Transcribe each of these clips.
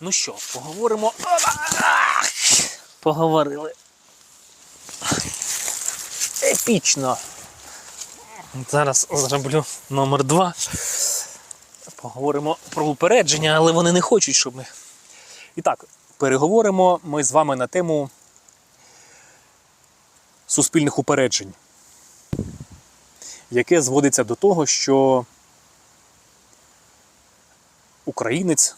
Ну що, поговоримо. Поговорили. Епічно. Зараз зроблю номер два. Поговоримо про упередження, але вони не хочуть, щоб ми. І так, переговоримо ми з вами на тему суспільних упереджень, яке зводиться до того, що українець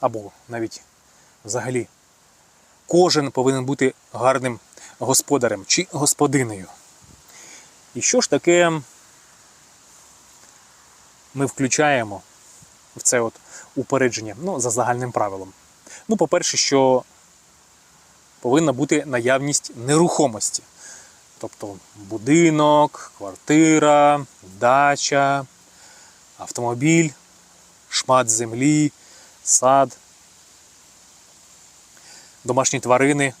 або навіть взагалі кожен повинен бути гарним господарем чи господинею. І що ж таке ми включаємо в це от упередження ну, за загальним правилом? Ну, по-перше, що повинна бути наявність нерухомості. Тобто будинок, квартира, дача, автомобіль, шмат землі, сад, домашні тварини.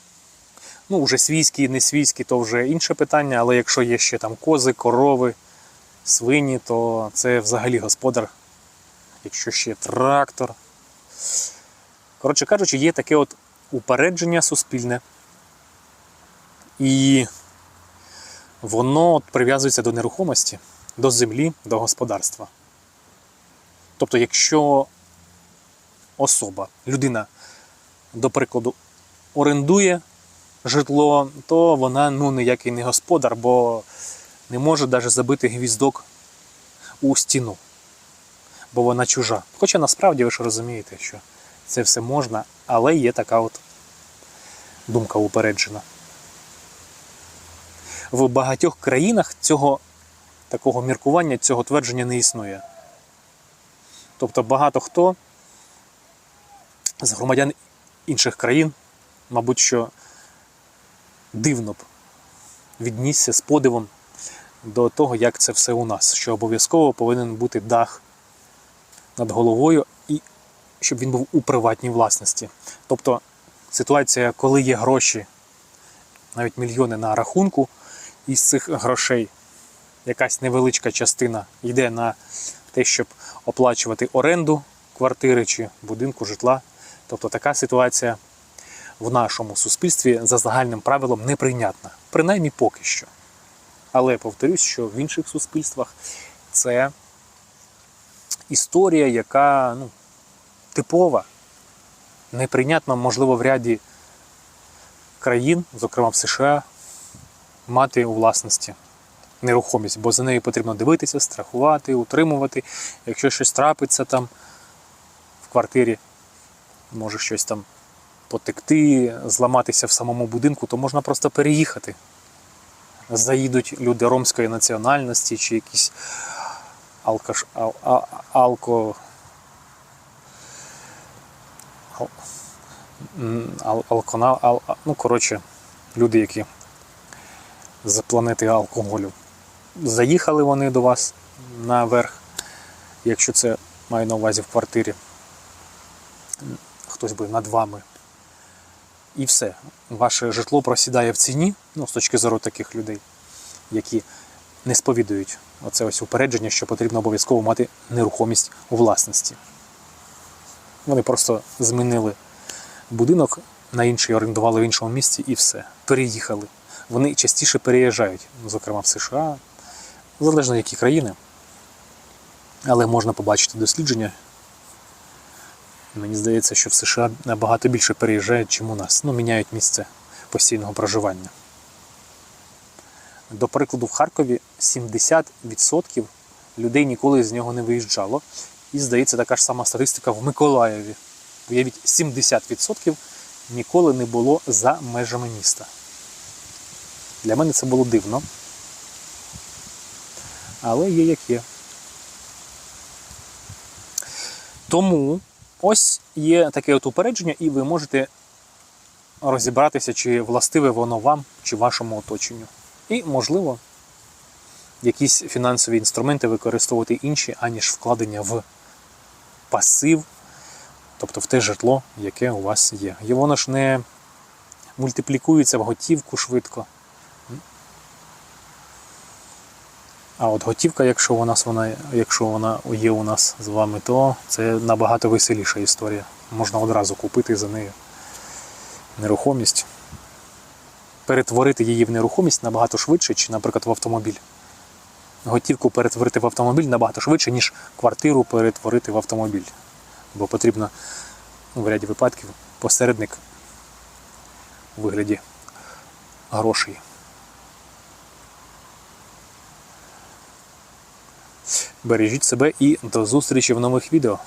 Ну, вже свійські, не свійські, то вже інше питання, але якщо є ще там кози, корови, свині, то це взагалі господар. Якщо ще трактор. Коротше кажучи, є таке от упередження суспільне. І воно прив'язується до нерухомості, до землі, до господарства. Тобто, якщо особа, людина, до прикладу, орендує житло, то вона ну, ніякий не господар, бо не може навіть забити гвіздок у стіну, бо вона чужа. Хоча насправді ви ж розумієте, що це все можна, але є така от думка упереджена. В багатьох країнах цього такого міркування, цього твердження не існує. Тобто багато хто з громадян інших країн, мабуть, що дивно б віднісся з подивом до того, як це все у нас, що обов'язково повинен бути дах над головою і щоб він був у приватній власності. Тобто ситуація, коли є гроші, навіть мільйони на рахунку, із цих грошей якась невеличка частина йде на те, щоб оплачувати оренду квартири чи будинку житла. Тобто така ситуація в нашому суспільстві за загальним правилом неприйнятна, принаймні поки що. Але повторюсь, що в інших суспільствах це історія, яка ну, типова, неприйнятна, можливо, в ряді країн, зокрема в США, мати у власності нерухомість, бо за нею потрібно дивитися, страхувати, утримувати. Якщо щось трапиться там в квартирі, може щось там потекти, зламатися в самому будинку, то можна просто переїхати. Заїдуть люди ромської національності чи якісь алкаш, ал, а, алко. Ал, ал, алкона, ал, ну, коротше, люди, які з планети алкоголю. Заїхали вони до вас наверх, якщо це маю на увазі в квартирі. Хтось би над вами. І все. Ваше житло просідає в ціні, ну, з точки зору таких людей, які не сповідують оце ось упередження, що потрібно обов'язково мати нерухомість у власності. Вони просто змінили будинок на інший, орендували в іншому місці і все. Переїхали. Вони частіше переїжджають, зокрема в США, залежно які країни. Але можна побачити дослідження. Мені здається, що в США набагато більше переїжджають, чим у нас. Ну, міняють місце постійного проживання. До прикладу, в Харкові 70% людей ніколи з нього не виїжджало. І, здається, така ж сама статистика в Миколаєві. Уявіть, 70% ніколи не було за межами міста. Для мене це було дивно. Але є як є. Тому ось є таке от упередження, і ви можете розібратися, чи властиве воно вам, чи вашому оточенню. І, можливо, якісь фінансові інструменти використовувати інші, аніж вкладення в пасив, тобто в те житло, яке у вас є. І воно ж не мультиплікується в готівку швидко. А от готівка, якщо вона, вона, якщо вона є у нас з вами, то це набагато веселіша історія. можна одразу купити за нею нерухомість, перетворити її в нерухомість набагато швидше, чи, наприклад, в автомобіль. Готівку перетворити в автомобіль набагато швидше, ніж квартиру перетворити в автомобіль. Бо потрібно ну, в ряді випадків посередник у вигляді грошей. Бережіть себе і до зустрічі в нових відео.